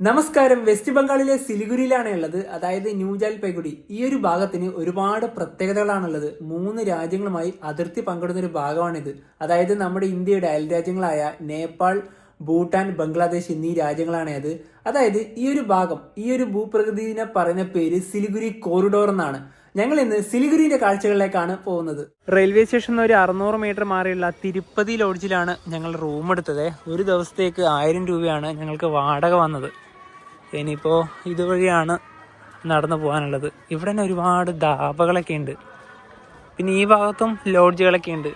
നമസ്കാരം. വെസ്റ്റ് ബംഗാളിലെ സിലിഗുരിയിലാണ് ഉള്ളത്. അതായത് ന്യൂ ജൽപൈഗുഡി ഈ ഒരു ഭാഗത്തിന് ഒരുപാട് പ്രത്യേകതകളാണുള്ളത്. മൂന്ന് രാജ്യങ്ങളുമായി അതിർത്തി പങ്കിടുന്ന ഒരു ഭാഗമാണിത്. അതായത് നമ്മുടെ ഇന്ത്യയുടെ അയൽ രാജ്യങ്ങളായ നേപ്പാൾ ഭൂട്ടാൻ ബംഗ്ലാദേശ് എന്നീ രാജ്യങ്ങളാണ് അത്. അതായത് ഈ ഒരു ഭാഗം ഈ ഒരു ഭൂപ്രകൃതിനെ പറയുന്ന പേര് സിലിഗുരി കോറിഡോർ എന്നാണ്. ഞങ്ങൾ ഇന്ന് സിലിഗുരിന്റെ കാഴ്ചകളിലേക്കാണ് പോകുന്നത്. റെയിൽവേ സ്റ്റേഷൻ ഒരു അറുന്നൂറ് മീറ്റർ മാറിയുള്ള തിരുപ്പതി ലോഡ്ജിലാണ് ഞങ്ങൾ റൂം എടുത്തത്. ഒരു ദിവസത്തേക്ക് ആയിരം രൂപയാണ് ഞങ്ങൾക്ക് വാടക വന്നത്. ഇനിയിപ്പോൾ ഇതുവഴിയാണ് നടന്നു പോകാനുള്ളത്. ഇവിടെ തന്നെ ഒരുപാട് ധാബകളൊക്കെ ഉണ്ട് പിന്നെ ഈ ഭാഗത്തും ലോഡ്ജുകളൊക്കെ ഉണ്ട്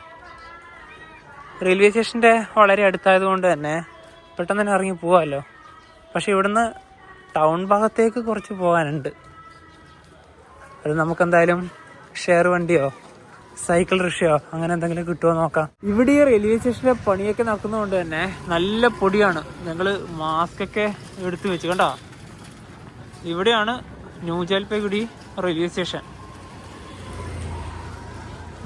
റെയിൽവേ സ്റ്റേഷന്റെ വളരെ അടുത്തായതുകൊണ്ട് തന്നെ പെട്ടെന്ന് തന്നെ ഇറങ്ങി പോകാമല്ലോ പക്ഷേ ഇവിടുന്ന് ടൗൺ ഭാഗത്തേക്ക് കുറച്ച് പോകാനുണ്ട്. അത് നമുക്കെന്തായാലും ഷെയർ വണ്ടിയോ സൈക്കിൾ റിക്ഷയോ അങ്ങനെ എന്തെങ്കിലും കിട്ടുമോ നോക്കാം. ഇവിടെ ഈ റെയിൽവേ സ്റ്റേഷനിലെ പണിയൊക്കെ നടക്കുന്നതുകൊണ്ട് തന്നെ നല്ല പൊടിയാണ്. ഞങ്ങൾ മാസ്ക് ഒക്കെ എടുത്തു വെച്ച് കണ്ടോ? ഇവിടെയാണ് ന്യൂ ജൽപൈഗുഡി റെയിൽവേ സ്റ്റേഷൻ.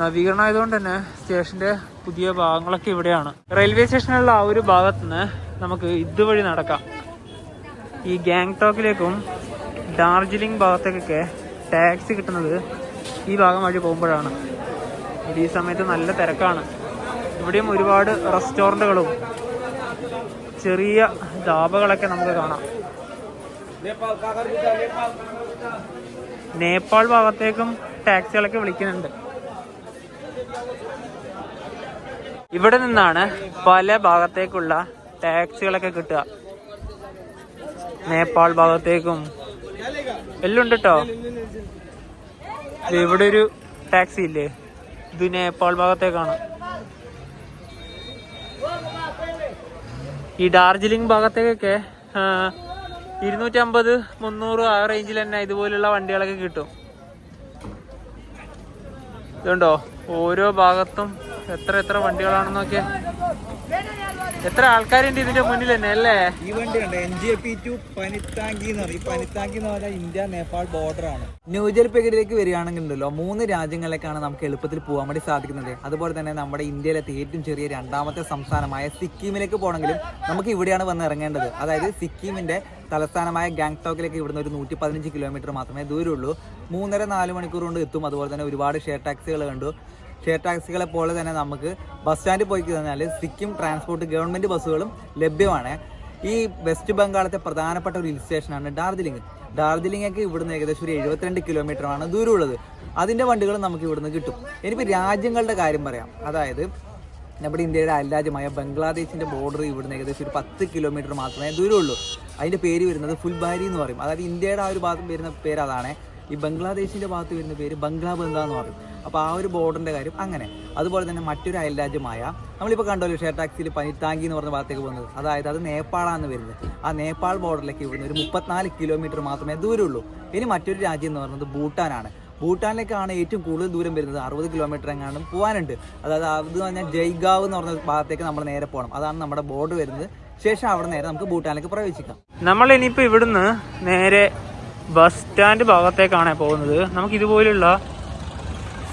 നവീകരണം ആയതുകൊണ്ട് തന്നെ സ്റ്റേഷന്റെ പുതിയ ഭാഗങ്ങളൊക്കെ ഇവിടെയാണ്. റെയിൽവേ സ്റ്റേഷനിലുള്ള ആ ഒരു ഭാഗത്ത് നിന്ന് നമുക്ക് ഇതുവഴി നടക്കാം. ഈ ഗാങ്ടോക്കിലേക്കും ഡാർജിലിംഗ് ഭാഗത്തേക്കൊക്കെ ടാക്സി കിട്ടുന്നത് ഈ ഭാഗം വഴി പോകുമ്പോഴാണ്. ഈ സമയത്ത് നല്ല തിരക്കാണ്. ഇവിടെയും ഒരുപാട് റെസ്റ്റോറന്റുകളും ചെറിയ ധാബകളൊക്കെ നമുക്ക് കാണാം. നേപ്പാൾ ഭാഗത്തേക്കും ടാക്സികളൊക്കെ വിളിക്കുന്നുണ്ട്. ഇവിടെ നിന്നാണ് പല ഭാഗത്തേക്കുള്ള ടാക്സികളൊക്കെ കിട്ടുക. നേപ്പാൾ ഭാഗത്തേക്കും. എല്ലാം ഉണ്ട് കേട്ടോ ഇവിടെ ഒരു ടാക്സി ഇല്ലേ? ഇത് നേപ്പാൾ ഭാഗത്തേക്കാണ്. ഈ ഡാർജിലിംഗ് ഭാഗത്തേക്കൊക്കെ ഇരുന്നൂറ്റി അമ്പത് മുന്നൂറ് ആ റേഞ്ചിൽ തന്നെ ഇതുപോലുള്ള വണ്ടികളൊക്കെ കിട്ടും. ഇതുണ്ടോ? ഓരോ ഭാഗത്തും എത്ര എത്ര വണ്ടികളാണെന്നൊക്കെ എത്ര ആൾക്കാരുണ്ട് ഇതിന്റെ മുന്നിൽ തന്നെ അല്ലേ? ഈ വണ്ടി N G P to Panitanki എന്ന് പറയും. പനിത്താങ്കി എന്ന് പറഞ്ഞാൽ ഇന്ത്യ നേപ്പാൾ ബോർഡർ ആണ്. ന്യൂജൽപേഗിലേക്ക് വരികയാണെങ്കിൽ ഉണ്ടല്ലോ മൂന്ന് രാജ്യങ്ങളിലേക്കാണ് നമുക്ക് എളുപ്പത്തിൽ പോകാൻ വേണ്ടി സാധിക്കുന്നത്. അതുപോലെ തന്നെ നമ്മുടെ ഇന്ത്യയിലെ ഏറ്റവും ചെറിയ രണ്ടാമത്തെ സംസ്ഥാനമായ സിക്കിമിലേക്ക് പോകണമെങ്കിലും നമുക്ക് ഇവിടെയാണ് വന്ന് ഇറങ്ങേണ്ടത്. അതായത് സിക്കിമിന്റെ തലസ്ഥാനമായ ഗാങ്ടോക്കിലേക്ക് ഇവിടുന്ന് ഒരു നൂറ്റി പതിനഞ്ച് കിലോമീറ്റർ മാത്രമേ ദൂരമുള്ളൂ. മൂന്നര നാല് മണിക്കൂർ കൊണ്ട് എത്തും. അതുപോലെ തന്നെ ഒരുപാട് ഷെയർ ടാക്സികൾ കണ്ടു. ഷെയർ ടാക്സികളെ പോലെ തന്നെ നമുക്ക് ബസ് സ്റ്റാൻഡിൽ പോയി കഴിഞ്ഞാൽ സിക്കിം ട്രാൻസ്പോർട്ട് ഗവൺമെന്റ് ബസ്സുകളും ലഭ്യമാണ്. ഈ വെസ്റ്റ് ബംഗാളത്തെ പ്രധാനപ്പെട്ട ഒരു ഹിൽ സ്റ്റേഷനാണ് ഡാർജിലിംഗ് ഡാർജിലിംഗൊക്കെ ഇവിടുന്ന് ഏകദേശം ഒരു എഴുപത്തിരണ്ട് കിലോമീറ്ററാണ് ദൂരമുള്ളത്. അതിന്റെ വണ്ടികളും നമുക്ക് ഇവിടുന്ന് കിട്ടും. ഇനിയിപ്പോൾ രാജ്യങ്ങളുടെ കാര്യം പറയാം. അതായത് നമ്മുടെ ഇന്ത്യയുടെ അയൽരാജ്യമായ ബംഗ്ലാദേശിന്റെ ബോർഡർ ഇവിടുന്ന് ഏകദേശം ഒരു പത്ത് കിലോമീറ്റർ മാത്രമേ ദൂരമുള്ളൂ. അതിന്റെ പേര് വരുന്നത് ഫുൽബാരി എന്ന് പറയും. അതായത് ഇന്ത്യയുടെ ആ ഒരു ഭാഗത്ത് വരുന്ന പേര് അതാണ്. ഈ ബംഗ്ലാദേശിന്റെ ഭാഗത്ത് വരുന്ന പേര് ബംഗ്ലാ ബന്ധ എന്ന് പറയും. അപ്പോൾ ആ ഒരു ബോർഡറിന്റെ കാര്യം അങ്ങനെ. അതുപോലെ തന്നെ മറ്റൊരു അയൽരാജ്യമായ നമ്മളിപ്പോൾ കണ്ടല്ലോ ഷെയർ ടാക്സിയിൽ പനിത്താങ്കി എന്ന് പറഞ്ഞ ഭാഗത്തേക്ക് പോകുന്നത്. അതായത് അത് നേപ്പാളാണ് വരുന്നത്. ആ നേപ്പാൾ ബോർഡറിലേക്ക് ഇവിടുന്ന് ഒരു മുപ്പത്തിനാല് കിലോമീറ്റർ മാത്രമേ ദൂരമുള്ളൂ. ഇനി മറ്റൊരു രാജ്യം എന്ന് പറയുന്നത് ഭൂട്ടാനാണ്. ഭൂട്ടാനിലേക്കാണ് ഏറ്റവും കൂടുതൽ ദൂരം വരുന്നത്. അറുപത് കിലോമീറ്റർ എങ്ങാണ്ടും പോകാനുണ്ട് അതായത് അത് പറഞ്ഞാൽ ജയ്ഗാവ് എന്ന് പറഞ്ഞ ഭാഗത്തേക്ക് നമ്മൾ നേരെ പോകണം അതാണ് നമ്മുടെ ബോർഡ് വരുന്നത്. ശേഷം അവിടെ നേരെ നമുക്ക് ഭൂട്ടാനിലേക്ക് പ്രവേശിക്കാം. നമ്മൾ ഇനിയിപ്പോൾ ഇവിടുന്ന് നേരെ ബസ് സ്റ്റാൻഡ് ഭാഗത്തേക്കാണ് പോകുന്നത്. നമുക്ക് ഇതുപോലുള്ള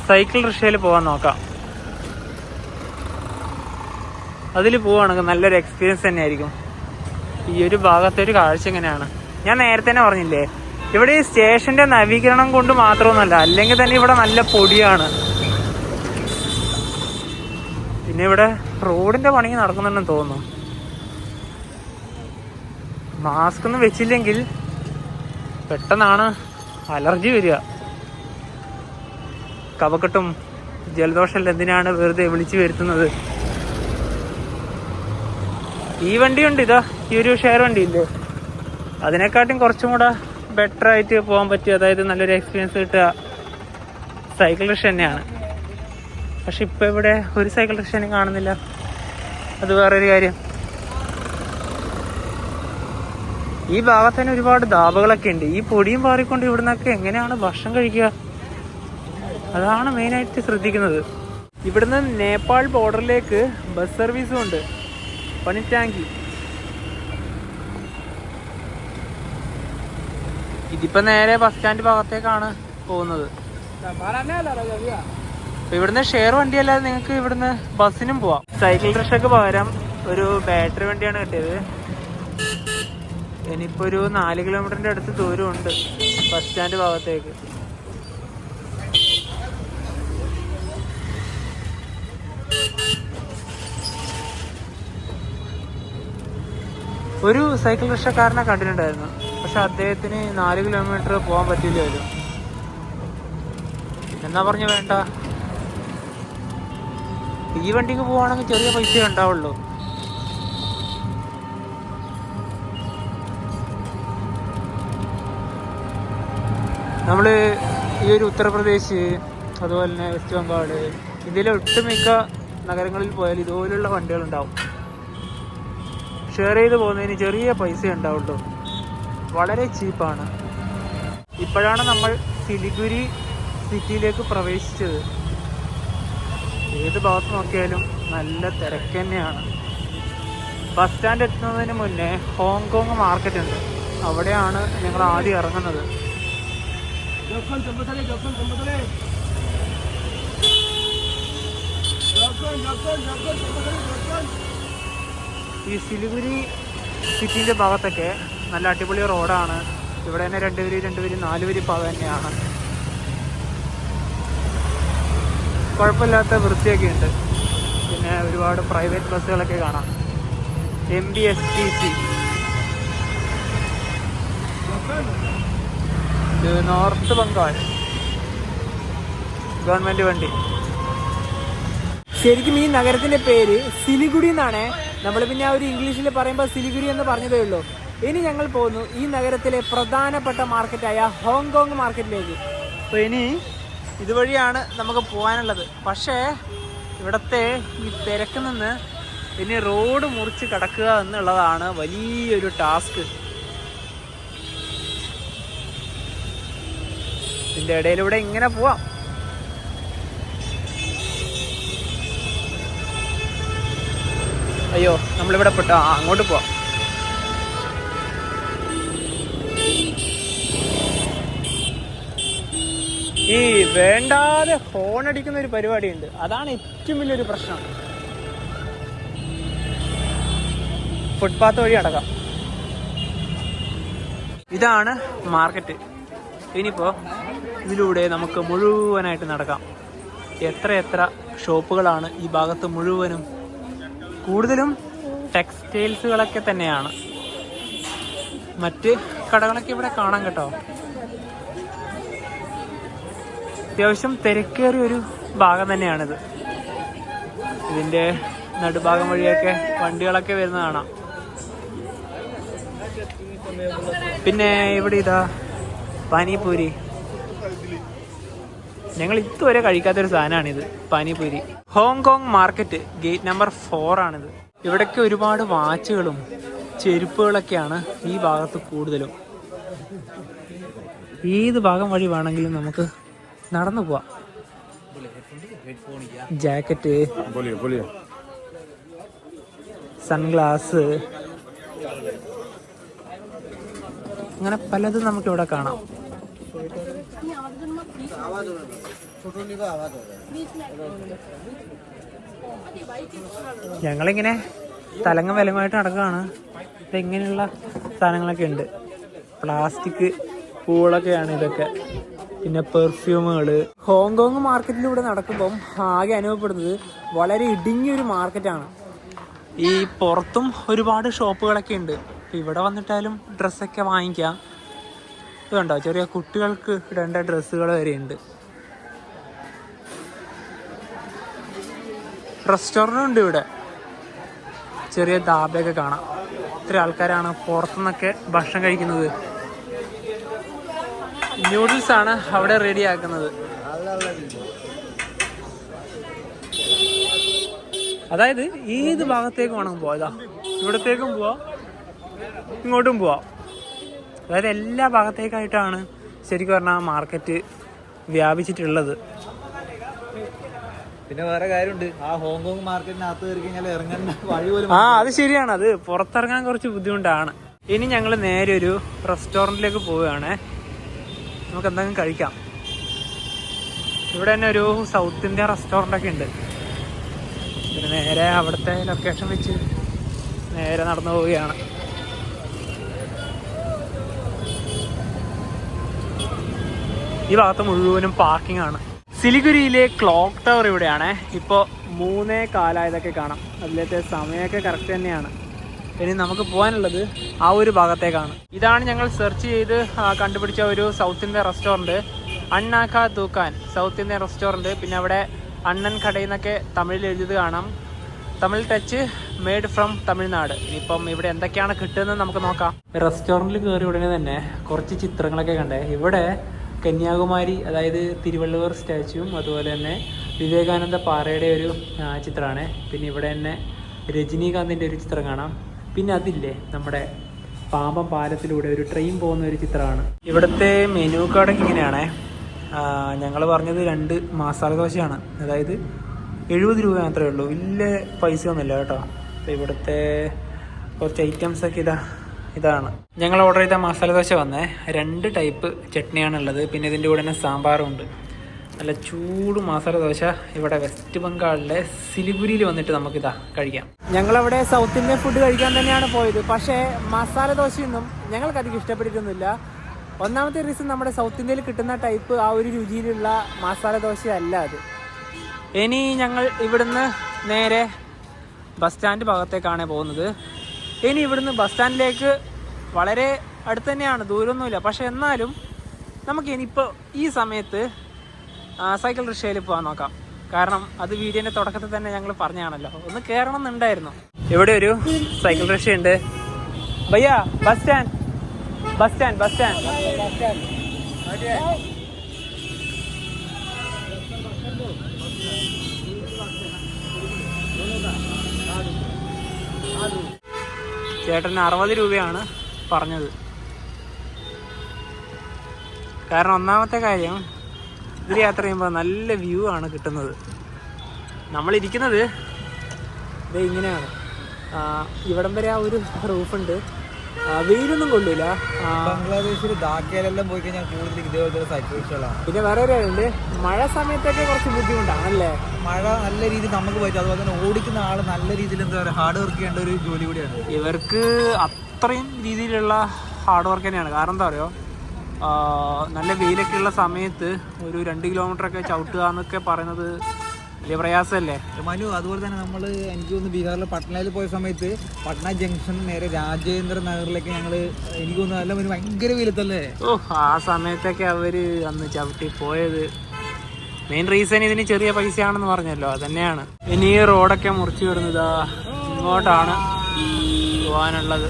സൈക്കിൾ റിക്ഷയിൽ പോകാൻ നോക്കാം. അതിൽ പോവുകയാണെങ്കിൽ നല്ലൊരു എക്സ്പീരിയൻസ് തന്നെയായിരിക്കും. ഈ ഒരു ഭാഗത്തെ ഒരു കാഴ്ച എങ്ങനെയാണ്? ഞാൻ നേരത്തെ തന്നെ പറഞ്ഞില്ലേ ഇവിടെ ഈ സ്റ്റേഷന്റെ നവീകരണം കൊണ്ട് മാത്രമൊന്നുമല്ല അല്ലെങ്കിൽ തന്നെ ഇവിടെ നല്ല പൊടിയാണ്. പിന്നെ ഇവിടെ റോഡിന്റെ പണി നടക്കുന്നുണ്ടെന്ന് തോന്നുന്നു. മാസ്ക് ഒന്നും വെച്ചില്ലെങ്കിൽ പെട്ടെന്നാണ് അലർജി വരിക. കവക്കെട്ടും ജലദോഷം എന്തിനാണ് വെറുതെ വിളിച്ചു വരുത്തുന്നത്? ഈ വണ്ടിയുണ്ട് ഇതാ ഈ ഒരു ഷെയർ വണ്ടി ഇല്ലേ അതിനെക്കാട്ടും കുറച്ചും കൂടെ ബെറ്റർ ആയിട്ട് പോകാൻ പറ്റിയ അതായത് നല്ലൊരു എക്സ്പീരിയൻസ് കിട്ടുക. സൈക്കിൾ റിക്ഷ തന്നെയാണ്. പക്ഷെ ഇപ്പൊ ഇവിടെ ഒരു സൈക്കിൾ റിക്ഷനും കാണുന്നില്ല. അത് വേറൊരു കാര്യം. ഈ ഭാഗത്ത് തന്നെ ഒരുപാട് ധാബകളൊക്കെ ഉണ്ട്. ഈ പൊടിയും പാറിക്കൊണ്ട് ഇവിടുന്നൊക്കെ എങ്ങനെയാണ് ഭക്ഷണം കഴിക്കുക? അതാണ് മെയിനായിട്ട് ശ്രദ്ധിക്കുന്നത്. ഇവിടുന്ന് നേപ്പാൾ ബോർഡറിലേക്ക് ബസ് സർവീസും ഉണ്ട്. പണിറ്റാങ്കി. ഇതിപ്പോ നേരെ ബസ് സ്റ്റാൻഡ് ഭാഗത്തേക്കാണ് പോകുന്നത്. ഇവിടുന്ന് ഷെയർ വണ്ടി അല്ലാതെ നിങ്ങൾക്ക് ഇവിടുന്ന് ബസ്സിനും പോവാം. സൈക്കിൾ റിക്ഷക്ക് പകരം ഒരു ബാറ്ററി വണ്ടിയാണ് കിട്ടിയത്. ഇനിയിപ്പോ ഒരു നാല് കിലോമീറ്ററിന്റെ അടുത്ത് ദൂരമുണ്ട് ബസ് സ്റ്റാൻഡ് ഭാഗത്തേക്ക്. ഒരു സൈക്കിൾ റിക്ഷക്കാരനെ കണ്ടിട്ടുണ്ടായിരുന്നു. പക്ഷെ അദ്ദേഹത്തിന് നാല് കിലോമീറ്റർ പോകാൻ പറ്റില്ല വരും എന്നാ പറഞ്ഞു വേണ്ട. ഈ വണ്ടിക്ക് പോവാണെങ്കിൽ ചെറിയ പൈസ ഉണ്ടാവുള്ളൂ. നമ്മൾ ഈ ഒരു ഉത്തർപ്രദേശ് അതുപോലെ തന്നെ വെസ്റ്റ് ബംഗാൾ ഇതിലെ ഒട്ടുമിക്ക നഗരങ്ങളിൽ പോയാൽ ഇതുപോലുള്ള വണ്ടികൾ ഉണ്ടാവും ഷെയർ ചെയ്ത് പോകുന്നതിന് ചെറിയ പൈസ ഉണ്ടാവുള്ളൂ. വളരെ ചീപ്പാണ്. ഇപ്പോഴാണ് നമ്മൾ സിലിഗുരി സിറ്റിയിലേക്ക് പ്രവേശിച്ചത്. ഏത് ഭാഗത്ത് നോക്കിയാലും നല്ല തിരക്ക് തന്നെയാണ്. ബസ് സ്റ്റാൻഡ് എത്തുന്നതിന് മുന്നേ ഹോങ്കോങ് മാർക്കറ്റ് ഉണ്ട്. അവിടെയാണ് ഞങ്ങൾ ആദ്യം ഇറങ്ങുന്നത്. ഈ സിലിഗുരി സിറ്റിന്റെ ഭാഗത്തൊക്കെ നല്ല അടിപൊളി റോഡാണ്. ഇവിടെ തന്നെ രണ്ട് വരി രണ്ട് വരി നാല് വരി പാത തന്നെയാണ്. കുഴപ്പമില്ലാത്ത വൃത്തിയൊക്കെ ഉണ്ട് പിന്നെ ഒരുപാട് പ്രൈവറ്റ് ബസ്സുകളൊക്കെ കാണാം. M B S T C north Bengal government വണ്ടി. ശരിക്കും ഈ നഗരത്തിന്റെ പേര് സിലിഗുഡി എന്നാണ്. നമ്മൾ പിന്നെ ആ ഒരു ഇംഗ്ലീഷിൽ പറയുമ്പോൾ സിലിഗുഡി എന്ന് പറഞ്ഞതേ ഉള്ളൂ. ഇനി ഞങ്ങൾ പോകുന്നു ഈ നഗരത്തിലെ പ്രധാനപ്പെട്ട മാർക്കറ്റായ ഹോങ്കോങ് മാർക്കറ്റിലേക്ക് അപ്പോൾ ഇനി ഇതുവഴിയാണ് നമുക്ക് പോകാനുള്ളത്. പക്ഷേ ഇവിടത്തെ ഈ തിരക്ക് നിന്ന് ഇനി റോഡ് മുറിച്ച് കടക്കുക എന്നുള്ളതാണ് വലിയൊരു ടാസ്ക്. ഇതിന്റെ ഇടയിലൂടെ ഇങ്ങനെ പോവാം. അയ്യോ നമ്മളിവിടെ പെട്ടോ അങ്ങോട്ട് പോവാം. ഈ വേണ്ടാതെ ഫോൺ അടിക്കുന്ന ഒരു പരിപാടി ഉണ്ട് അതാണ് ഏറ്റവും വലിയൊരു പ്രശ്നം. ഫുട്പാത്ത് വഴി അടക്കാം. ഇതാണ് മാർക്കറ്റ് ഇനിയിപ്പോ ഇതിലൂടെ നമുക്ക് മുഴുവനായിട്ട് നടക്കാം. എത്ര എത്ര ഷോപ്പുകളാണ് ഈ ഭാഗത്ത് മുഴുവനും. കൂടുതലും ടെക്സ്റ്റൈൽസുകളൊക്കെ തന്നെയാണ്. മറ്റ് കടകളൊക്കെ ഇവിടെ കാണാം കേട്ടോ. അത്യാവശ്യം തിരക്കേറിയ ഒരു ഭാഗം തന്നെയാണിത്. ഇതിന്റെ നടുഭാഗം വഴിയൊക്കെ വണ്ടികളൊക്കെ വരുന്ന കാണാം. പിന്നെ ഇവിടെ ഇതാ പാനിപൂരി. ഞങ്ങൾ ഇതുവരെ കഴിക്കാത്തൊരു സാധനമാണിത് panipuri. Hong Kong market gate number four ആണിത്. ഇവിടൊക്കെ ഒരുപാട് വാച്ചുകളും ചെരുപ്പുകളൊക്കെയാണ് ഈ ഭാഗത്ത് കൂടുതലും. ഏത് ഭാഗം വഴി വേണമെങ്കിലും നമുക്ക് നടന്നു പോവാ. Jacket sunglass. അങ്ങനെ പലതും നമുക്കിവിടെ കാണാം. ഞങ്ങളിങ്ങനെ തലങ്ങ വിലങ്ങുമായിട്ട് നടക്കുകയാണ്. അപ്പം ഇങ്ങനെയുള്ള സാധനങ്ങളൊക്കെ ഉണ്ട്. പ്ലാസ്റ്റിക് പൂളൊക്കെയാണ് ഇതൊക്കെ. പിന്നെ പെർഫ്യൂമുകൾ ഹോങ്കോങ് മാർക്കറ്റിലൂടെ നടക്കുമ്പം ആകെ അനുഭവപ്പെടുന്നത് വളരെ ഇടുങ്ങിയൊരു മാർക്കറ്റാണ്. ഈ പുറത്തും ഒരുപാട് ഷോപ്പുകളൊക്കെ ഉണ്ട്. ഇവിടെ വന്നിട്ടാലും ഡ്രസ്സൊക്കെ വാങ്ങിക്കാം. ഇത് കണ്ടോ? ചെറിയ കുട്ടികൾക്ക് ഇടേണ്ട ഡ്രസ്സുകൾ വരെ ഉണ്ട്. റെസ്റ്റോറന്റ് ഉണ്ട് ഇവിടെ. ചെറിയ ധാബയൊക്കെ കാണാം. ഇത്ര ആൾക്കാരാണ് പുറത്തുനിന്നൊക്കെ ഭക്ഷണം കഴിക്കുന്നത്. ന്യൂഡിൽസ് ആണ് അവിടെ റെഡി ആക്കുന്നത് അതായത് ഏത് ഭാഗത്തേക്ക് വേണമെങ്കിൽ പോവാം? ഇതാ ഇവിടത്തേക്കും പോവാം ഇങ്ങോട്ടും പോവാം. അതായത് എല്ലാ ഭാഗത്തേക്കായിട്ടാണ് ശരിക്കും പറഞ്ഞാൽ മാർക്കറ്റ് വ്യാപിച്ചിട്ടുള്ളത്. പിന്നെ വേറെ കാര്യമുണ്ട്. ആ ഹോങ്കോങ് മാർക്കറ്റിനകത്ത് കയറി കഴിഞ്ഞാൽ ഇറങ്ങേണ്ട വഴി പോലും ആ അത് ശരിയാണ്. അത് പുറത്തിറങ്ങാൻ കുറച്ച് ബുദ്ധിമുട്ടാണ്. ഇനി ഞങ്ങൾ നേരെ ഒരു റെസ്റ്റോറന്റിലേക്ക് പോവുകയാണ്. നമുക്ക് എന്തെങ്കിലും കഴിക്കാം. ഇവിടെ തന്നെ ഒരു സൗത്ത് ഇന്ത്യ റെസ്റ്റോറന്റ് ഒക്കെ ഉണ്ട്. പിന്നെ നേരെ അവിടുത്തെ ലൊക്കേഷൻ വെച്ച് നേരെ നടന്നു പോവുകയാണ്. ഈ ഭാഗത്ത് മുഴുവനും പാർക്കിംഗ് ആണ്. സിലിഗുരിയിലെ ക്ലോക്ക് ടവർ ഇവിടെയാണ്. ഇപ്പോൾ മൂന്നേ കാലായതൊക്കെ കാണാം. അതിലത്തെ സമയമൊക്കെ കറക്റ്റ് തന്നെയാണ്. ഇനി നമുക്ക് പോകാനുള്ളത് ആ ഒരു ഭാഗത്തേക്കാണ്. ഇതാണ് ഞങ്ങൾ സെർച്ച് ചെയ്ത് കണ്ടുപിടിച്ച ഒരു സൗത്ത് ഇന്ത്യൻ റെസ്റ്റോറന്റ് അണ്ണാക്ക തൂക്കാൻ സൗത്ത് ഇന്ത്യൻ റെസ്റ്റോറന്റ് പിന്നെ അവിടെ അണ്ണൻ കടയിൽ നിന്നൊക്കെ തമിഴിൽ എഴുതിയത് കാണാം. Tamil touch made from Tamil Nadu. ഇനിയിപ്പം ഇവിടെ എന്തൊക്കെയാണ് കിട്ടുന്നത് നമുക്ക് നോക്കാം. റെസ്റ്റോറന്റിൽ കയറി ഉടനെ തന്നെ കുറച്ച് ചിത്രങ്ങളൊക്കെ കണ്ടേ. ഇവിടെ കന്യാകുമാരി അതായത് തിരുവള്ളുവർ സ്റ്റാച്യൂവും അതുപോലെ തന്നെ വിവേകാനന്ദ പാറയുടെ ഒരു ചിത്രമാണ്. പിന്നെ ഇവിടെ തന്നെ രജനീകാന്തിന്റെ ഒരു ചിത്രം കാണാം. പിന്നെ അതില്ലേ നമ്മുടെ പാമ്പം പാലത്തിലൂടെ ഒരു ട്രെയിൻ പോകുന്ന ഒരു ചിത്രമാണ്. ഇവിടുത്തെ മെനു കാർഡ് ഇങ്ങനെയാണേ. ഞങ്ങൾ പറഞ്ഞത് രണ്ട് മസാല ദോശയാണ്. അതായത് എഴുപത് രൂപ മാത്രമേ ഉള്ളൂ. വലിയ പൈസ ഒന്നുമില്ല കേട്ടോ. അപ്പോൾ ഇവിടുത്തെ കുറച്ച് ഐറ്റംസ് ഒക്കെ ഇതാ ഇതാണ്. ഞങ്ങൾ ഓർഡർ ചെയ്ത മസാല ദോശ വന്നേ. രണ്ട് ടൈപ്പ് ചട്നിയാണുള്ളത്. പിന്നെ ഇതിന്റെ കൂടെ തന്നെ സാമ്പാറും ഉണ്ട്. നല്ല ചൂട് മസാല ദോശ ഇവിടെ വെസ്റ്റ് ബംഗാളിലെ സിലിഗുരിയിൽ വന്നിട്ട് നമുക്കിതാ കഴിക്കാം. ഞങ്ങളവിടെ സൗത്ത് ഇന്ത്യൻ ഫുഡ് കഴിക്കാൻ തന്നെയാണ് പോയത്. പക്ഷേ മസാല ദോശയൊന്നും ഞങ്ങൾക്ക് അധികം ഇഷ്ടപ്പെട്ടിട്ടൊന്നുമില്ല ഒന്നാമത്തെ റീസൺ നമ്മുടെ സൗത്ത് ഇന്ത്യയിൽ കിട്ടുന്ന ടൈപ്പ് ആ ഒരു രുചിയിലുള്ള മസാല ദോശയല്ല അത്. ഇനി ഞങ്ങൾ ഇവിടുന്ന് നേരെ ബസ് സ്റ്റാൻഡ് ഭാഗത്തേക്കാണ് പോകുന്നത്. ഇനി ഇവിടുന്ന് ബസ് സ്റ്റാൻഡിലേക്ക് വളരെ അടുത്ത് തന്നെയാണ്. ദൂരമൊന്നുമില്ല. പക്ഷെ എന്നാലും നമുക്ക് ഇനിയിപ്പോൾ ഈ സമയത്ത് സൈക്കിൾ റിക്ഷയിൽ പോകാൻ നോക്കാം. കാരണം അത് വീഡിയോന്റെ തുടക്കത്തിൽ തന്നെ ഞങ്ങൾ പറഞ്ഞാണല്ലോ ഒന്ന് കയറണം എന്നുണ്ടായിരുന്നു ഇവിടെ ഒരു സൈക്കിൾ റിക്ഷ ഉണ്ട്? Bhaiyya bus stand bus stand bus stand ചേട്ടന് അറുപത് രൂപയാണ് പറഞ്ഞത്. കാരണം ഒന്നാമത്തെ കാര്യം ഇതിൽ യാത്ര ചെയ്യുമ്പോൾ നല്ല വ്യൂ ആണ് കിട്ടുന്നത്. നമ്മളിരിക്കുന്നത് ഇത് ഇങ്ങനെയാണ്. ഇവിടം വരെ ആ ഒരു റൂഫുണ്ട്. വെയിലൊന്നും കൊള്ളില്ല ആ, ബംഗ്ലാദേശിൽ ധാക്കയിലെല്ലാം പോയി കഴിഞ്ഞാൽ കൂടുതൽ ഇതേപോലത്തെ സൈക്കിളുകളാണ് പിന്നെ വേറെ ഒരു കാര്യമുണ്ട് മഴ സമയത്തൊക്കെ കുറച്ച് ബുദ്ധിമുട്ടാണല്ലേ? മഴ നല്ല രീതിയിൽ നമുക്ക് പറ്റും. അതുപോലെ തന്നെ ഓടിക്കുന്ന ആൾ നല്ല രീതിയിൽ എന്താ പറയുക ഹാർഡ് വർക്ക് ചെയ്യേണ്ട ഒരു ജോലി കൂടിയാണ്. ഇവർക്ക് അത്രയും രീതിയിലുള്ള ഹാർഡ് വർക്ക് തന്നെയാണ്. കാരണം എന്താ പറയുക നല്ല വെയിലൊക്കെ ഉള്ള സമയത്ത് ഒരു രണ്ട് കിലോമീറ്റർ ഒക്കെ ചവിട്ടുക എന്നൊക്കെ പറയുന്നത് വലിയ പ്രയാസമല്ലേ? മനു അതുപോലെ തന്നെ നമ്മൾ എനിക്ക് തോന്നുന്നു ബീഹാറിലെ പട്നയിൽ പോയ സമയത്ത് പട്ന ജംഗ്ഷൻ നേരെ രാജേന്ദ്ര നഗറിലേക്ക് ഞങ്ങൾ എനിക്ക് തോന്നുന്നു നല്ല ഒരു ഭയങ്കര വെയിലത്തല്ലേ? ഓ ആ സമയത്തൊക്കെ അവർ അന്ന് ചവിട്ടി പോയത്. മെയിൻ റീസൺ ഇതിന് ചെറിയ പൈസയാണെന്ന് പറഞ്ഞല്ലോ അതന്നെയാണ്. ഇനി ഈ റോഡൊക്കെ മുറിച്ചു വിടുന്നത് ഇങ്ങോട്ടാണ് പോകാനുള്ളത്.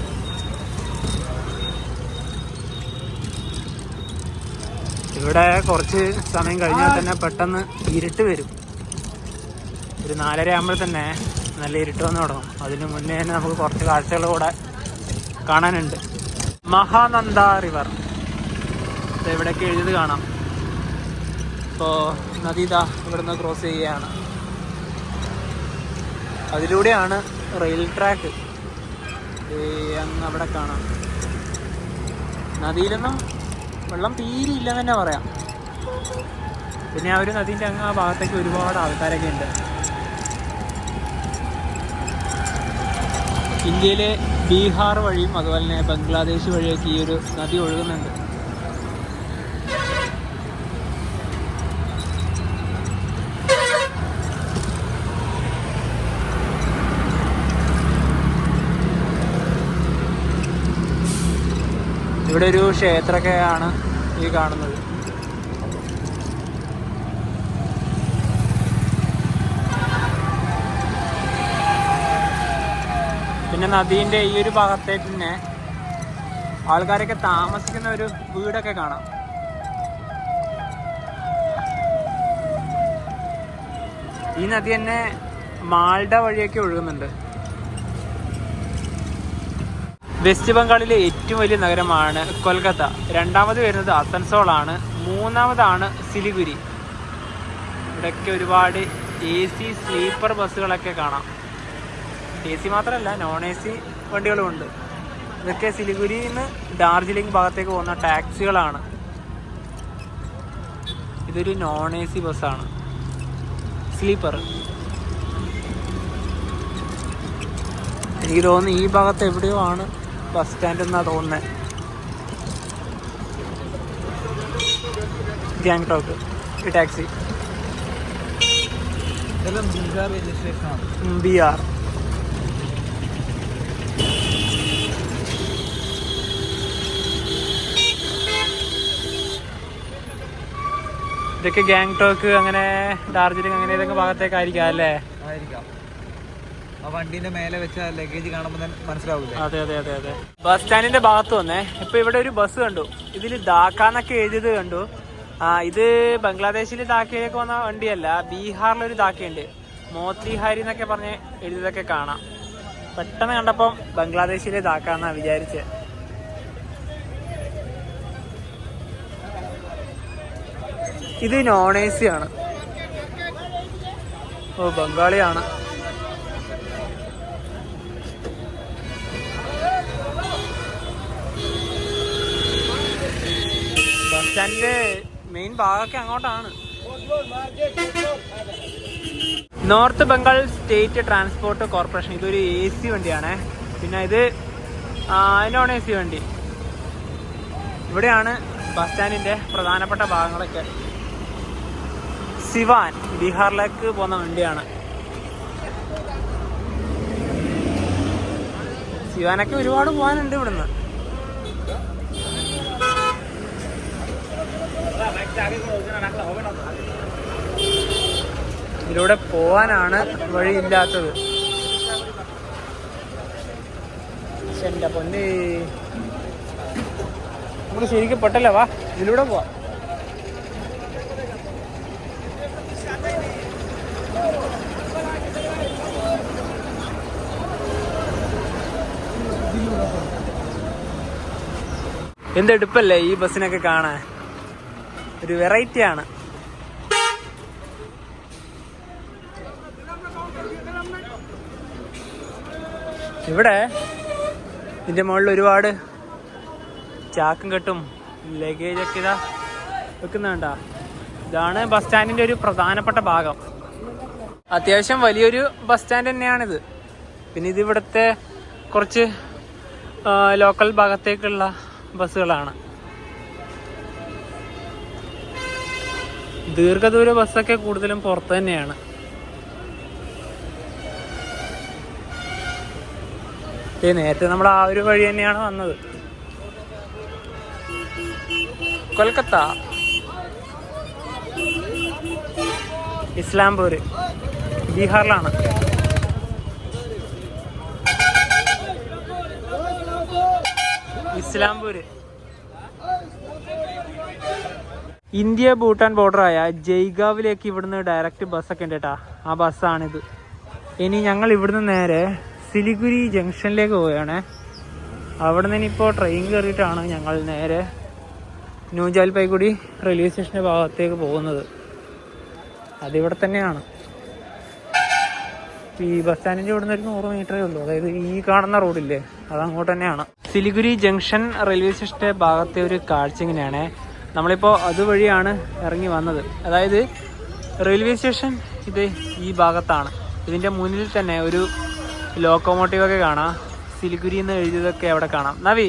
ഇവിടെ കുറച്ച് സമയം കഴിഞ്ഞാൽ തന്നെ പെട്ടെന്ന് ഇരുട്ട് വരും. ഒരു നാലര ആകുമ്പോൾ തന്നെ നല്ല ഇരുട്ട് വന്ന് തുടങ്ങും. അതിന് മുന്നേ തന്നെ നമുക്ക് കുറച്ച് കാഴ്ചകൾ കൂടെ കാണാനുണ്ട്. മഹാനന്ദ റിവർ. ഇവിടെയൊക്കെ എഴുതി കാണാം. ഇപ്പോൾ നദി ഇതാ ഇവിടുന്ന് ക്രോസ് ചെയ്യുകയാണ്. അതിലൂടെയാണ് റെയിൽ ട്രാക്ക് അങ്ങ് അവിടെ കാണാം. നദിയിലൊന്നും? വെള്ളം തീരെ ഇല്ലെന്ന് തന്നെ പറയാം. പിന്നെ ആ ഒരു നദീന്റെ അങ്ങ് ആ ഭാഗത്തേക്ക് ഒരുപാട് ആൾക്കാരൊക്കെ ഉണ്ട്. ഇന്ത്യയിലെ ബീഹാർ വഴിയും അതുപോലെ തന്നെ ബംഗ്ലാദേശ് വഴിയൊക്കെ ഈ ഒരു നദി ഒഴുകുന്നുണ്ട്. ഇവിടെ ഒരു ക്ഷേത്രമൊക്കെയാണ് ഈ കാണുന്നത്. പിന്നെ നദീന്റെ ഈ ഒരു ഭാഗത്തെ പിന്നെ ആൾക്കാരൊക്കെ താമസിക്കുന്ന ഒരു വീടൊക്കെ കാണാം. ഈ നദി തന്നെ മാൾഡ വഴിയൊക്കെ ഒഴുകുന്നുണ്ട്. വെസ്റ്റ് ബംഗാളിലെ ഏറ്റവും വലിയ നഗരമാണ് കൊൽക്കത്ത. രണ്ടാമത് വരുന്നത് അസൻസോളാണ് മൂന്നാമതാണ് സിലിഗുരി. ഇവിടെയൊക്കെ ഒരുപാട് എ സി സ്ലീപ്പർ ബസ്സുകളൊക്കെ കാണാം. എ സി മാത്രമല്ല നോൺ എ സി വണ്ടികളും ഉണ്ട് ഇതൊക്കെ സിലിഗുരിയിൽ നിന്ന് ഡാർജിലിംഗ് ഭാഗത്തേക്ക് പോകുന്ന ടാക്സികളാണ്. ഇതൊരു നോൺ എ സി ബസ്സാണ്. സ്ലീപ്പർ. എനിക്ക് തോന്നുന്നു ഈ ഭാഗത്ത് എവിടെയോ ആണ് ബസ് സ്റ്റാൻഡ് എന്നാ തോന്നുന്നത് ഗാങ്ടോക്ക് ഈ ടാക്സി. ബീഹാർ ബി ആർ ഇതൊക്കെ ഗാങ്ടോക്ക് അങ്ങനെ ഡാർജിലിംഗ് അങ്ങനെ ഏതൊക്കെ ഭാഗത്തേക്കായിരിക്കാം അല്ലേ? ആയിരിക്കാം. വണ്ടീന്റെ മേലെ വെച്ച ലഗേജ് കാണുമ്പോൾ മനസ്സിലാവില്ല മനസ്സിലാവൂലേ? അതെ അതെ അതെ അതെ. ബസ് സ്റ്റാൻഡിന്റെ ഭാഗത്ത് വന്നേ. ഇപ്പൊ ഇവിടെ ഒരു ബസ് കണ്ടു. ഇതിൽ ധാക്കാന്നൊക്കെ എഴുതിയത് കണ്ടു. ആ ഇത് ബംഗ്ലാദേശിൽ ധാക്കയിലേക്ക് വന്ന വണ്ടിയല്ല ബീഹാറിലൊരു ധാക്കയുണ്ട്. മോത്തിഹാരി എന്നൊക്കെ പറഞ്ഞ് എഴുതിയതൊക്കെ കാണാം. പെട്ടെന്ന് കണ്ടപ്പം ബംഗ്ലാദേശിലെ ധാക്കാന്നാ വിചാരിച്ചത് ഇത് നോൺ എ സി ആണ് ഓ ബംഗാളിയാണ്. സ്റ്റാൻഡിന്റെ മെയിൻ ഭാഗമൊക്കെ അങ്ങോട്ടാണ്. North Bengal state transport corporation ഇതൊരു എ സി വണ്ടിയാണേ. പിന്നെ ഇത് നോൺ എ സി വണ്ടി. ഇവിടെയാണ് ബസ് സ്റ്റാൻഡിന്റെ പ്രധാനപ്പെട്ട ഭാഗങ്ങളൊക്കെ. സിവാൻ ബീഹാറിലേക്ക് പോകുന്ന വണ്ടിയാണ്. സിവാനൊക്കെ ഒരുപാട് പോകാനുണ്ട് ഇവിടുന്ന്. ഇതിലൂടെ പോവാനാണ് വഴിയില്ലാത്തത്. എന്റെ പൊന്നെ. നമുക്ക് ശരിക്കും പെട്ടല്ലോ വാ ഇതിലൂടെ പോവാം. എന്തെടുപ്പല്ലേ ഈ ബസ്സിനൊക്കെ കാണാൻ? ഒരു വെറൈറ്റി ആണ്. ഇവിടെ ഇതിന്റെ മുകളിൽ ഒരുപാട് ചാക്കും കെട്ടും ലഗേജ് ഒക്കെ ഇതാ വെക്കുന്നുണ്ട ഇതാണ് ബസ് സ്റ്റാൻഡിന്റെ ഒരു പ്രധാനപ്പെട്ട ഭാഗം. അത്യാവശ്യം വലിയൊരു ബസ് സ്റ്റാൻഡ് തന്നെയാണിത്. പിന്നെ ഇത് ഇവിടുത്തെ കുറച്ച് ലോക്കൽ ഭാഗത്തേക്കുള്ള ബസ്സുകളാണ് ദീർഘദൂര ബസ്സൊക്കെ കൂടുതലും പുറത്ത് തന്നെയാണ്. ഏ നേരത്തെ നമ്മൾ ആ ഒരു വഴി തന്നെയാണ് വന്നത്. കൊൽക്കത്ത. ഇസ്ലാംപൂർ ബീഹാറിലാണ്. ഇസ്ലാംപൂര്. ഇന്ത്യ ഭൂട്ടാൻ ബോർഡറായ ജയ്ഗാവിലേക്ക് ഇവിടുന്ന് ഡയറക്റ്റ് ബസ്സൊക്കെ ഉണ്ട് കേട്ടാ ആ ബസ്സാണിത് ഇനി ഞങ്ങൾ ഇവിടുന്ന് നേരെ സിലിഗുരി ജംഗ്ഷനിലേക്ക് പോവുകയാണ്. അവിടെ നിന്ന് ഇനിയിപ്പോൾ ട്രെയിൻ കയറിയിട്ടാണ് ഞങ്ങൾ നേരെ ന്യൂ ജൽപായ്ഗുഡി റെയിൽവേ സ്റ്റേഷന്റെ ഭാഗത്തേക്ക് പോകുന്നത്. അതിവിടെ തന്നെയാണ്. ഈ ബസ് സ്റ്റാൻഡിന്റെ ഇവിടെ നിന്ന് ഒരു നൂറ് മീറ്ററേ ഉള്ളൂ. അതായത് ഈ കാണുന്ന റോഡില്ലേ അത് അങ്ങോട്ട് തന്നെയാണ്. സിലിഗുരി ജംഗ്ഷൻ റെയിൽവേ സ്റ്റേഷന്റെ ഭാഗത്തെ ഒരു കാഴ്ച ഇങ്ങനെയാണ്. നമ്മളിപ്പോൾ അതുവഴിയാണ് ഇറങ്ങി വന്നത്. അതായത് റെയിൽവേ സ്റ്റേഷൻ ഇത് ഈ ഭാഗത്താണ്. ഇതിന്റെ മുന്നിൽ തന്നെ ഒരു ലോക്കോമോട്ടീവൊക്കെ കാണാം. സിലിഗുരി എന്ന് എഴുതിയതൊക്കെ അവിടെ കാണാം. നവി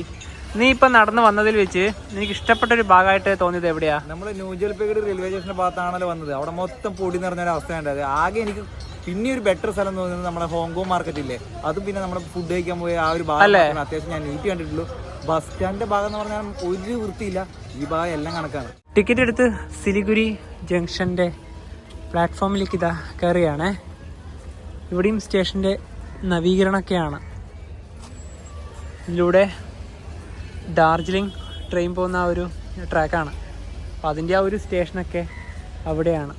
നീ ഇപ്പം നടന്നു വന്നതിൽ വെച്ച് നിനക്ക് ഇഷ്ടപ്പെട്ട ഒരു ഭാഗമായിട്ട് തോന്നിയത് എവിടെയാ? നമ്മൾ ന്യൂ ജൽപൈഗുഡി റെയിൽവേ സ്റ്റേഷന്റെ ഭാഗത്താണല്ലോ വന്നത്. അവിടെ മൊത്തം പൊടി നിറഞ്ഞ ഒരു അവസ്ഥയുണ്ടായത് ആകെ എനിക്ക് പിന്നെ ഒരു ബെറ്റർ സ്ഥലം തോന്നുന്നത് നമ്മുടെ ഹോങ്കോങ് മാർക്കറ്റ് ഇല്ലേ? അത് പിന്നെ നമ്മുടെ ഫുഡ് കഴിക്കാൻ പോയ ആ ഒരു ഭാഗം അത്യാവശ്യം ഞാൻ നീറ്റ് കണ്ടിട്ടുള്ളൂ. ബസ് സ്റ്റാൻഡിന്റെ ഭാഗം എന്ന് പറഞ്ഞാൽ ഒരു വൃത്തിയില്ല. ഈ ഭാഗം എല്ലാം കണക്കാണ്. ടിക്കറ്റ് എടുത്ത് സിലിഗുരി ജംഗ്ഷന്റെ പ്ലാറ്റ്ഫോമിലേക്ക് ഇതാ കയറിയാണ് ഇവിടെയും സ്റ്റേഷന്റെ നവീകരണമൊക്കെയാണ്. ഇതിലൂടെ ഡാർജിലിംഗ് ട്രെയിൻ പോകുന്ന ആ ഒരു ട്രാക്കാണ്. അപ്പോൾ അതിന്റെ ആ ഒരു സ്റ്റേഷനൊക്കെ അവിടെയാണ്.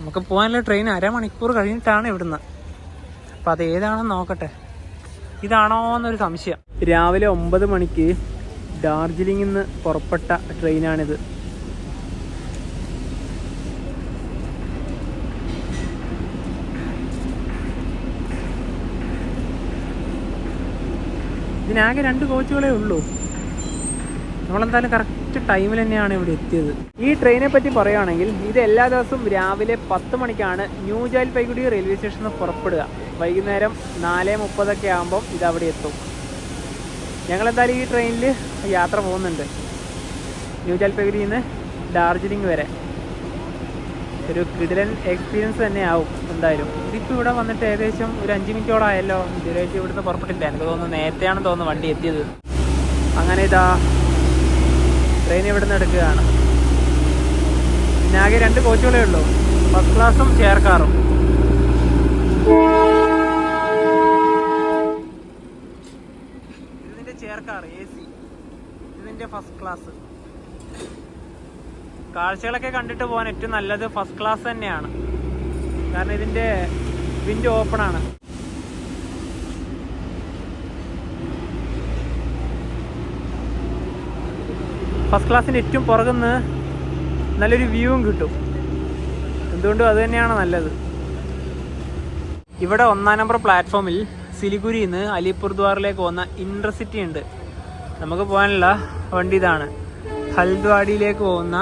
നമുക്ക് പോകാനുള്ള ട്രെയിൻ അരമണിക്കൂർ കഴിഞ്ഞിട്ടാണ് ഇവിടുന്ന്. അപ്പോൾ അത് ഏതാണെന്ന് നോക്കട്ടെ. ഇതാണോ എന്നൊരു സംശയം. രാവിലെ ഒമ്പത് മണിക്ക് ഡാർജിലിംഗിൽ നിന്ന് പുറപ്പെട്ട ട്രെയിനാണിത്. ഇതിനാകെ രണ്ട് കോച്ചുകളേ ഉള്ളൂ. നമ്മളെന്തായാലും കറക്റ്റ് ടൈമിൽ തന്നെയാണ് ഇവിടെ എത്തിയത്. ഈ ട്രെയിനെ പറ്റി പറയുകയാണെങ്കിൽ ഇത് എല്ലാ ദിവസവും രാവിലെ പത്ത് മണിക്കാണ് ന്യൂ പൈഗുഡി റെയിൽവേ സ്റ്റേഷനിൽ പുറപ്പെടുക. വൈകുന്നേരം നാല് മുപ്പതൊക്കെ ആകുമ്പം ഇത് അവിടെ എത്തും. ഞങ്ങളെന്തായാലും ഈ ട്രെയിനിൽ യാത്ര പോകുന്നുണ്ട്. ന്യൂ ജൽപൈഗുരിയിൽ നിന്ന് ഡാർജിലിംഗ് വരെ. ഒരു കിടിലൻ എക്സ്പീരിയൻസ് തന്നെ ആവും എന്തായാലും. ഇതിപ്പോൾ ഇവിടെ വന്നിട്ട് ഏകദേശം ഒരു അഞ്ച് മിനിറ്റോടായല്ലോ ഇതുവരെയായിട്ട് ഇവിടുന്ന് പുറപ്പെട്ടില്ല. എനിക്ക് തോന്നുന്നു നേരത്തെയാണെന്ന് തോന്നുന്നു വണ്ടി എത്തിയത്. അങ്ങനെ ഇതാ ട്രെയിൻ ഇവിടുന്ന് എടുക്കുകയാണ്. പിന്നെ ആകെ രണ്ട് കോച്ചുകളേ ഉള്ളൂ. ഫസ്റ്റ് ക്ലാസ്സും ചെയർ കാറും ഇതിന്റെ ചെയർ കാർ എ സി ഇതിന്റെ ഫസ്റ്റ് ക്ലാസ് കാഴ്ചകളൊക്കെ കണ്ടിട്ട് പോകാൻ ഏറ്റവും നല്ലത് ഫസ്റ്റ് ക്ലാസ് തന്നെയാണ്. കാരണം ഇതിന്റെ വിൻഡോ ഓപ്പൺ ആണ്. ഫസ്റ്റ് ക്ലാസ്സിന് ഏറ്റവും പുറകുന്ന് നല്ലൊരു വ്യൂവും കിട്ടും. എന്തുകൊണ്ടും അത് തന്നെയാണ് നല്ലത്. ഇവിടെ ഒന്നാം നമ്പർ പ്ലാറ്റ്ഫോമിൽ സിലിഗുരിയിൽ നിന്ന് അലിപുർദ്വാറിലേക്ക് പോകുന്ന ഇൻട്രസിറ്റി ഉണ്ട്. നമുക്ക് പോകാനുള്ള വണ്ടി ഇതാണ്. ഹൽദ്വാടിയിലേക്ക് പോകുന്ന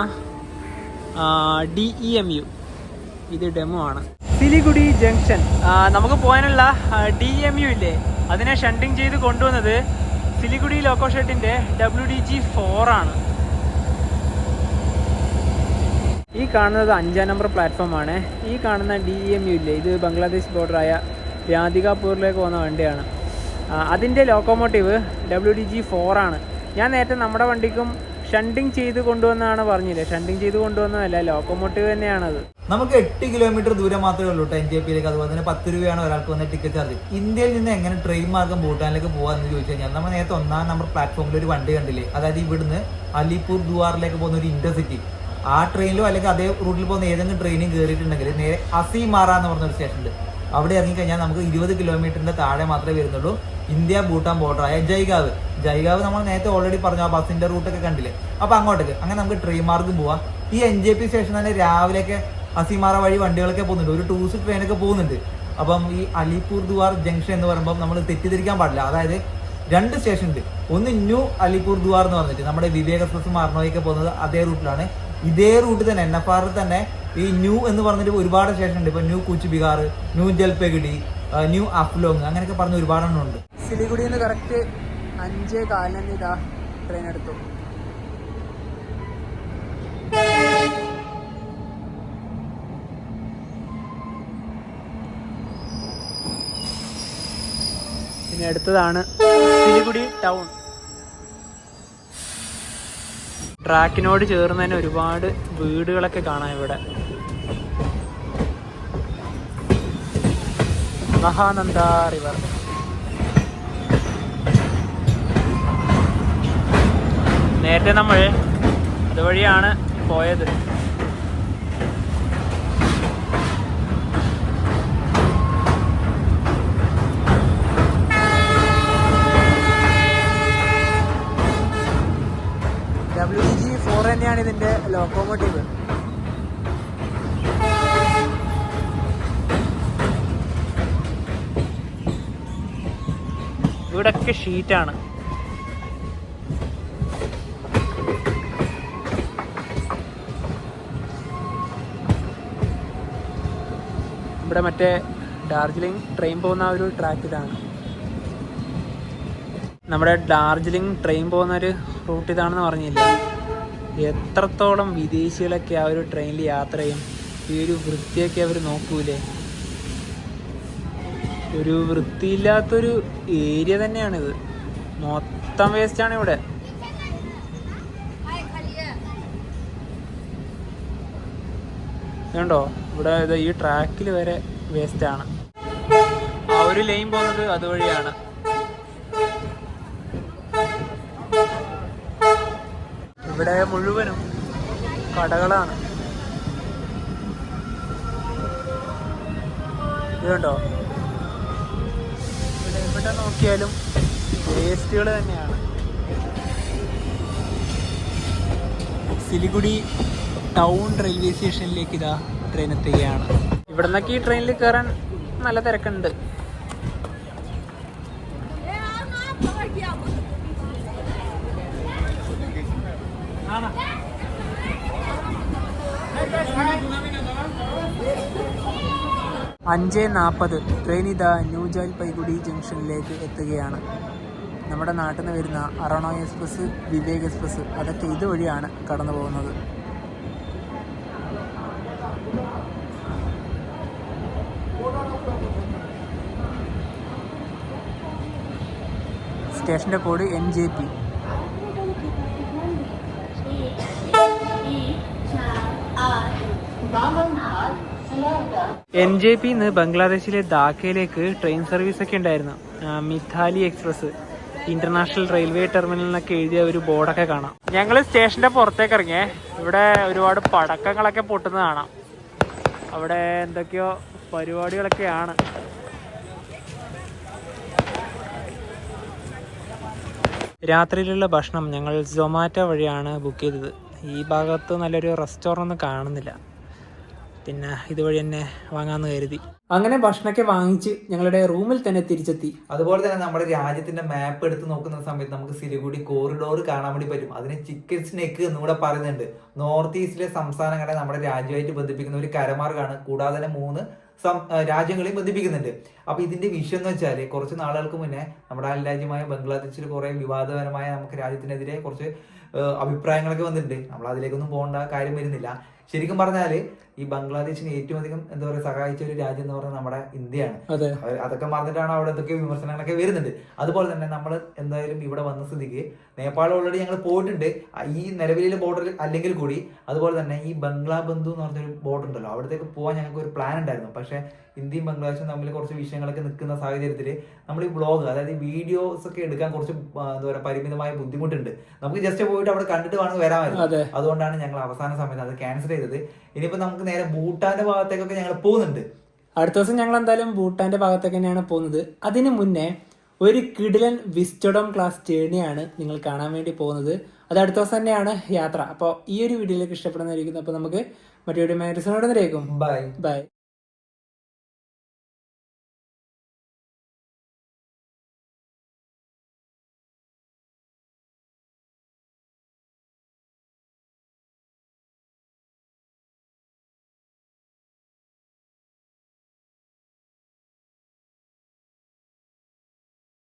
ഡി ഇ എം യു ഇത് ഡെമോ ആണ്. സിലിഗുഡി ജംഗ്ഷൻ. നമുക്ക് പോകാനുള്ള ഡി എം യു ഇല്ലേ? അതിനെ ഷണ്ടിങ് ചെയ്ത് കൊണ്ടുവന്നത് സിലിഗുഡി ലോക്കോ ഷെഡിന്റെ ഡബ്ല്യു ഡി ജി ഫോർ ആണ്. ഈ കാണുന്നത് അഞ്ചാം നമ്പർ പ്ലാറ്റ്ഫോമാണ് ഈ കാണുന്ന ഡി എം യു ഇല്ലേ? ഇത് ബംഗ്ലാദേശ് ബോർഡറായ രാധികാപൂരിലേക്ക് പോകുന്ന വണ്ടിയാണ്. അതിന്റെ locomotive W D G four ആണ്. ഞാൻ നേരത്തെ നമ്മുടെ വണ്ടിക്കും ഷണ്ടിങ് ചെയ്ത് കൊണ്ടുവന്നാണ് പറഞ്ഞില്ല? ഷണ്ടിങ് ചെയ്ത് കൊണ്ടുവന്നതല്ല ലോക്കോമോട്ടീവ് തന്നെയാണത്. നമുക്ക് എട്ട് കിലോമീറ്റർ ദൂരം മാത്രമേ ഉള്ളൂ ടെൻ ജെ പിയിലേക്ക് അതുപോലെ തന്നെ പത്ത് രൂപയാണ് ഒരാൾക്ക് വന്ന ടിക്കറ്റ് ചാർജ് ഇന്ത്യയിൽ നിന്ന് എങ്ങനെ ട്രെയിൻ മാർഗം ഭൂട്ടാനിലേക്ക് പോകാമെന്ന് ചോദിച്ചു കഴിഞ്ഞാൽ നമ്മൾ നേരത്തെ ഒന്നാം നമ്പർ പ്ലാറ്റ്ഫോമിൽ ഒരു വണ്ടി കണ്ടില്ലേ? അതായത് ഇവിടുന്ന് അലിപ്പൂർ ദുവാറിലേക്ക് പോകുന്ന ഒരു ഇന്റർസിറ്റി ആ ട്രെയിനിലോ അല്ലെങ്കിൽ അതേ റൂട്ടിൽ പോകുന്ന ഏതെങ്കിലും ട്രെയിനും കയറിയിട്ടുണ്ടെങ്കിൽ നേരെ അസിമാറ എന്ന് പറഞ്ഞ ഒരു സ്റ്റേഷൻ ഉണ്ട്. അവിടെ ഇറങ്ങിക്കഴിഞ്ഞാൽ നമുക്ക് ഇരുപത് കിലോമീറ്ററിന്റെ താഴെ മാത്രമേ വരുന്നുള്ളൂ. ഇന്ത്യ ഭൂട്ടാൻ ബോർഡറായ ജൈഗാവ് ജൈഗാവ് നമ്മൾ നേരത്തെ ഓൾറെഡി പറഞ്ഞു ആ ബസിന്റെ റൂട്ടൊക്കെ കണ്ടില്ലേ? അപ്പൊ അങ്ങോട്ടേക്ക്. അങ്ങനെ നമുക്ക് ട്രെയിൻ മാർഗം പോവാം. ഈ എൻ ജെ പി സ്റ്റേഷൻ തന്നെ രാവിലെയൊക്കെ അസിമാറ വഴി വണ്ടികളൊക്കെ പോകുന്നുണ്ട്. ഒരു ടൂറിസ്റ്റ് ട്രെയിനൊക്കെ പോകുന്നുണ്ട്. അപ്പം ഈ അലിപൂർ ദുവാർ ജംഗ്ഷൻ എന്ന് പറയുമ്പോൾ നമ്മൾ തെറ്റിദ്ധരിക്കാൻ പാടില്ല. അതായത് രണ്ട് സ്റ്റേഷൻ ഉണ്ട്. ഒന്ന് ന്യൂ അലിപൂർ ദുവാർ എന്ന് പറഞ്ഞിട്ട് നമ്മുടെ വിവേക എക്സ്പ്രസ് മാർണോയൊക്കെ പോകുന്നത് അതേ റൂട്ടിലാണ് ഇതേ റൂട്ടിൽ തന്നെ എൻ എഫ് ആറിൽ തന്നെ ഈ ന്യൂ എന്ന് പറഞ്ഞിട്ട് ഒരുപാട് സ്റ്റേഷൻ ഉണ്ട് ഇപ്പൊ new Cooch Behar new Jalpaiguri new Haflong അങ്ങനെയൊക്കെ പറഞ്ഞ ഒരുപാടെണ്ണം ഉണ്ട് സിലിഗുഡിയിൽ നിന്ന് കറക്റ്റ് അഞ്ചേ കാലിന് ഇതാ ട്രെയിൻ എടുത്തു. പിന്നെ അടുത്തതാണ് സിലിഗുഡി ടൗൺ. ട്രാക്കിനോട് ചേർന്ന് തന്നെ ഒരുപാട് വീടുകളൊക്കെ കാണാം ഇവിടെ. മഹാനന്ദ റിവർ. നേരത്തെ നമ്മൾ അതുവഴിയാണ് പോയത്. തന്നെയാണ് ഇതിന്റെ ലോക്കോമോട്ടീവ് ഇവിടൊക്കെ ഷീറ്റാണ് ഇവിടെ മറ്റേ ഡാർജിലിംഗ് ട്രെയിൻ പോകുന്ന ഒരു ട്രാക്ക് ഇതാണ്. നമ്മുടെ ഡാർജിലിംഗ് ട്രെയിൻ പോകുന്ന ഒരു റൂട്ട് ഇതാണെന്ന് പറഞ്ഞില്ലേ? എത്രത്തോളം വിദേശികളൊക്കെ ആ ഒരു ട്രെയിനിൽ യാത്ര ചെയ്യും? ഈ ഒരു വൃത്തിയൊക്കെ അവർ നോക്കൂലേ? ഒരു വൃത്തിയില്ലാത്തൊരു ഏരിയ തന്നെയാണിത്. മൊത്തം വേസ്റ്റാണ് ഇവിടെ. കണ്ടോ? ഇവിടെ ഈ ട്രാക്കിൽ വരെ വേസ്റ്റ് ആണ്. ആ ഒരു ലൈൻ പോകുന്നത് അതുവഴിയാണ്. ഇവിടെ മുഴുവനും കടകളാണ്. ഇതുണ്ടോ ഇവിടെ എവിടെ നോക്കിയാലും വേസ്റ്റുകൾ തന്നെയാണ്. സിലിഗുഡി ടൗൺ റെയിൽവേ സ്റ്റേഷനിലേക്ക് ഇതാ ട്രെയിൻ എത്തുകയാണ്. ഇവിടെ നിന്നൊക്കെ ഈ ട്രെയിനിൽ കയറാൻ നല്ല തിരക്കുണ്ട്. അഞ്ച് നാൽപ്പത് ട്രെയിൻ ഇതാ ന്യൂ ജൽപൈഗുഡി ജംഗ്ഷനിലേക്ക് എത്തുകയാണ്. നമ്മുടെ നാട്ടിൽ നിന്ന് വരുന്ന അറോണോ എക്സ്പ്രസ് വിവേക് എക്സ്പ്രസ് അതൊക്കെ ഇതുവഴിയാണ് കടന്നു പോകുന്നത്. സ്റ്റേഷന്റെ code N J P. N J P ഇന്ന് ബംഗ്ലാദേശിലെ ധാക്കയിലേക്ക് ട്രെയിൻ സർവീസ് ഒക്കെ ഉണ്ടായിരുന്നു. മിഥാലി എക്സ്പ്രസ് ഇന്റർനാഷണൽ റെയിൽവേ ടെർമിനലിനൊക്കെ എഴുതിയ ഒരു ബോർഡൊക്കെ കാണാം. ഞങ്ങൾ സ്റ്റേഷന്റെ പുറത്തേക്ക് ഇറങ്ങിയേ ഇവിടെ ഒരുപാട് പടക്കങ്ങളൊക്കെ പൊട്ടുന്നത് കാണാം. അവിടെ എന്തൊക്കെയോ പരിപാടികളൊക്കെയാണ്. രാത്രിയിലുള്ള ഭക്ഷണം ഞങ്ങൾ സൊമാറ്റോ വഴിയാണ് ബുക്ക് ചെയ്തത്. ഈ ഭാഗത്ത് നല്ലൊരു റെസ്റ്റോറന്റ് കാണുന്നില്ല. പിന്നെ ഇതുവഴി തന്നെ വാങ്ങാമെന്ന് കരുതി. അങ്ങനെ ഭക്ഷണമൊക്കെ വാങ്ങിച്ച് ഞങ്ങളുടെ റൂമിൽ തന്നെ തിരിച്ചെത്തി. അതുപോലെ തന്നെ നമ്മുടെ രാജ്യത്തിന്റെ മാപ്പ് എടുത്ത് നോക്കുന്ന സമയത്ത് നമുക്ക് സിലിഗുഡി കോറിഡോർ കാണാൻ വേണ്ടി പറ്റും. അതിന് ചിക്കൻ സ്നേക്ക് എന്നുകൂടെ പറയുന്നുണ്ട്. നോർത്ത് ഈസ്റ്റിലെ സംസ്ഥാനങ്ങളെ നമ്മുടെ രാജ്യമായിട്ട് ബന്ധിപ്പിക്കുന്ന ഒരു കരമാർഗമാണ് കൂടാതെ തന്നെ മൂന്ന് രാജ്യങ്ങളെ രാജ്യങ്ങളെയും ബന്ധിപ്പിക്കുന്നുണ്ട്. അപ്പൊ ഇതിന്റെ വിഷയം എന്ന് വെച്ചാൽ കുറച്ച് നാളുകൾക്ക് മുന്നേ നമ്മുടെ അയൽ രാജ്യമായ ബംഗ്ലാദേശിൽ കുറെ വിവാദപരമായ നമുക്ക് രാജ്യത്തിനെതിരെ കുറച്ച് അഭിപ്രായങ്ങളൊക്കെ വന്നിട്ടുണ്ട്. നമ്മൾ അതിലേക്കൊന്നും പോകേണ്ട കാര്യം വരുന്നില്ല. ശരിക്കും പറഞ്ഞാൽ ഈ ബംഗ്ലാദേശിനെ ഏറ്റവും അധികം എന്താ പറയുക സഹായിച്ച ഒരു രാജ്യം എന്ന് പറഞ്ഞാൽ നമ്മുടെ ഇന്ത്യയാണ്. അതൊക്കെ മറന്നിട്ടാണ് അവിടെ എന്തൊക്കെ വിമർശനങ്ങളൊക്കെ വരുന്നുണ്ട്. അതുപോലെ തന്നെ നമ്മൾ എന്തായാലും ഇവിടെ വന്ന സ്ഥിതിക്ക് നേപ്പാൾ ഓൾറെഡി ഞങ്ങൾ പോയിട്ടുണ്ട്. ഈ നിലവിലെ ബോർഡർ അല്ലെങ്കിൽ കൂടി അതുപോലെ തന്നെ ഈ ബംഗ്ലാ ബന്ധു എന്ന് പറഞ്ഞൊരു ബോർഡർ ഉണ്ടല്ലോ അവിടത്തേക്ക് പോകാൻ ഞങ്ങൾക്ക് ഒരു പ്ലാൻ ഉണ്ടായിരുന്നു. പക്ഷേ ഇന്ത്യയും ബംഗ്ലാദേശും തമ്മിൽ കുറച്ച് വിഷയങ്ങളൊക്കെ നിൽക്കുന്ന സാഹചര്യത്തിൽ നമ്മൾ ഈ ബ്ലോഗ് അതായത് വീഡിയോസ് ഒക്കെ എടുക്കാൻ കുറച്ച് എന്താ പറയുക പരിമിതമായ ബുദ്ധിമുട്ടുണ്ട്. നമുക്ക് ജസ്റ്റ് പോയിട്ട് അവിടെ കണ്ടിട്ട് വേണമെങ്കിൽ വരാമായിരുന്നു. അതെ. അതുകൊണ്ടാണ് ഞങ്ങൾ അവസാന സമയത്ത് അത് ക്യാൻസൽ ചെയ്തത്. ഇനിയിപ്പോ നമുക്ക് നേരെ ഭൂട്ടാന്റെ ഭാഗത്തേക്കൊക്കെ ഞങ്ങൾ പോകുന്നുണ്ട്. അടുത്ത ദിവസം ഞങ്ങൾ എന്തായാലും ഭൂട്ടാന്റെ ഭാഗത്തേക്ക് തന്നെയാണ് പോകുന്നത്. അതിനു മുന്നേ ഒരു കിടിലൻ വിസ്റ്റഡം ക്ലാസ് ജേണിയാണ് നിങ്ങൾ കാണാൻ വേണ്ടി പോകുന്നത്. അത് അടുത്ത ദിവസം തന്നെയാണ് യാത്ര. അപ്പോൾ ഈ ഒരു വീഡിയോയിലേക്ക് ഇഷ്ടപ്പെടുന്നതായിരിക്കും അപ്പോൾ നമുക്ക് മറ്റൊരു നിരേക്കും ബൈ ബൈ